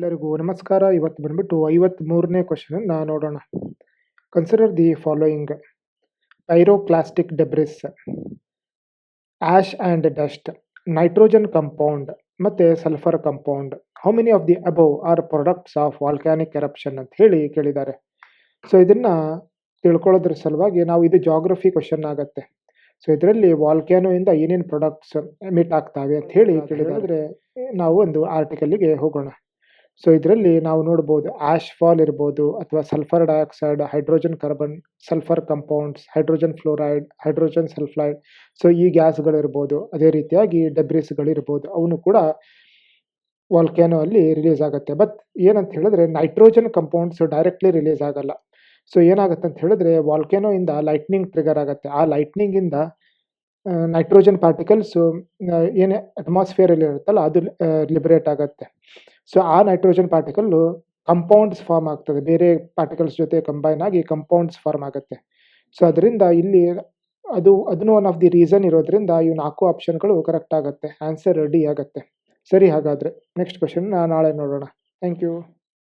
ಎಲ್ಲರಿಗೂ ನಮಸ್ಕಾರ. ಇವತ್ತು ಬಂದ್ಬಿಟ್ಟು ಐವತ್ತ್ಮೂರನೇ ಕ್ವಶನನ್ನು ನೋಡೋಣ. Consider the following pyroclastic debris ash and dust nitrogen compound ಮತ್ತು sulphur compound how many of the above are products of volcanic eruption ಅಂತ ಹೇಳಿ ಕೇಳಿದ್ದಾರೆ. ಸೊ ಇದನ್ನು ತಿಳ್ಕೊಳ್ಳೋದ್ರ ಸಲುವಾಗಿ ನಾವು ಇದು ಜಾಗ್ರಫಿ ಕ್ವಶನ್ ಆಗುತ್ತೆ. ಸೊ ಇದರಲ್ಲಿ ವಾಲ್ಕ್ಯಾನೋಯಿಂದ ಏನೇನು ಪ್ರಾಡಕ್ಟ್ಸ್ ಎಮಿಟ್ ಆಗ್ತವೆ ಅಂತ ಹೇಳಿ ಕೇಳಿದ್ರೆ ನಾವು ಒಂದು ಆರ್ಟಿಕಲ್ಗೆ ಹೋಗೋಣ. ಸೊ ಇದರಲ್ಲಿ ನಾವು ನೋಡ್ಬೋದು ಆಶ್ ಫಾಲ್ ಇರ್ಬೋದು ಅಥವಾ sulphur dioxide hydrogen carbon sulphur compounds hydrogen fluoride hydrogen sulphide so ಈ ಗ್ಯಾಸ್ಗಳಿರ್ಬೋದು ಅದೇ ರೀತಿಯಾಗಿ ಡೆಬ್ರಿಸ್ಗಳಿರ್ಬೋದು ಅವನು ಕೂಡ ವಾಲ್ಕ್ಯಾನೋ ಅಲ್ಲಿ ರಿಲೀಸ್ ಆಗುತ್ತೆ. ಬಟ್ ಏನಂತ ಹೇಳಿದ್ರೆ ನೈಟ್ರೋಜನ್ ಕಂಪೌಂಡ್ಸ್ ಡೈರೆಕ್ಟ್ಲಿ ರಿಲೀಸ್ ಆಗಲ್ಲ. ಸೊ ಏನಾಗುತ್ತೆ ಅಂತ ಹೇಳಿದ್ರೆ ವಾಲ್ಕ್ಯಾನೋ ಇಂದ ಲೈಟ್ನಿಂಗ್ ಟ್ರಿಗರ್ ಆಗುತ್ತೆ. ಆ ಲೈಟ್ನಿಂಗ್ ಇಂದ ನೈಟ್ರೋಜನ್ ಪಾರ್ಟಿಕಲ್ಸ್ ಏನೇ ಅಟ್ಮಾಸ್ಫಿಯರಲ್ಲಿ ಇರುತ್ತಲ್ಲ ಅದು ಲಿಬರೇಟ್ ಆಗುತ್ತೆ. ಸೊ ಆ ನೈಟ್ರೋಜನ್ ಪಾರ್ಟಿಕಲ್ಲು ಕಂಪೌಂಡ್ಸ್ ಫಾರ್ಮ್ ಆಗ್ತದೆ. ಬೇರೆ ಪಾರ್ಟಿಕಲ್ಸ್ ಜೊತೆ ಕಂಬೈನ್ ಆಗಿ ಕಂಪೌಂಡ್ಸ್ ಫಾರ್ಮ್ ಆಗುತ್ತೆ. ಸೊ ಅದರಿಂದ ಇಲ್ಲಿ ಅದು, ಅದನ್ನು ಒನ್ ಆಫ್ ದಿ ರೀಸನ್ ಇರೋದ್ರಿಂದ ಇವು ನಾಲ್ಕು ಆಪ್ಷನ್ಗಳು ಕರೆಕ್ಟ್ ಆಗುತ್ತೆ. ಆನ್ಸರ್ ರೆಡಿ ಆಗುತ್ತೆ. ಸರಿ ಹಾಗಾದರೆ ನೆಕ್ಸ್ಟ್ ಕ್ವಶನ್ ನಾಳೆ ನೋಡೋಣ. Thank you